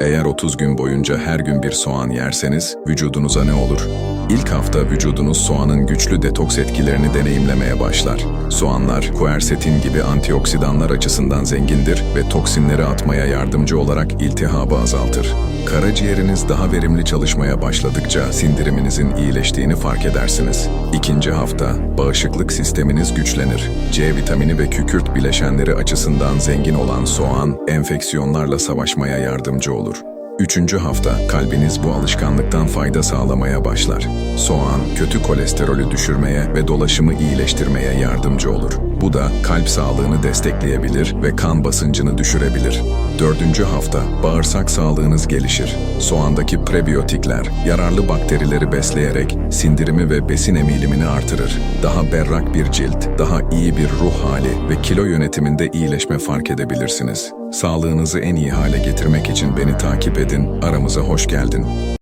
Eğer 30 gün boyunca her gün bir soğan yerseniz vücudunuza ne olur? İlk hafta vücudunuz soğanın güçlü detoks etkilerini deneyimlemeye başlar. Soğanlar, kuersetin gibi antioksidanlar açısından zengindir ve toksinleri atmaya yardımcı olarak iltihabı azaltır. Karaciğeriniz daha verimli çalışmaya başladıkça sindiriminizin iyileştiğini fark edersiniz. İkinci hafta, bağışıklık sisteminiz güçlenir. C vitamini ve kükürt bileşenleri açısından zengin olan soğan, enfeksiyonlarla savaşmaya yardımcı olur. Üçüncü hafta kalbiniz bu alışkanlıktan fayda sağlamaya başlar. Soğan, kötü kolesterolü düşürmeye ve dolaşımı iyileştirmeye yardımcı olur. Bu da kalp sağlığını destekleyebilir ve kan basıncını düşürebilir. Dördüncü hafta bağırsak sağlığınız gelişir. Soğandaki prebiyotikler, yararlı bakterileri besleyerek sindirimi ve besin emilimini artırır. Daha berrak bir cilt, daha iyi bir ruh hali ve kilo yönetiminde iyileşme fark edebilirsiniz. Sağlığınızı en iyi hale getirmek için beni takip edin, aramıza hoş geldin.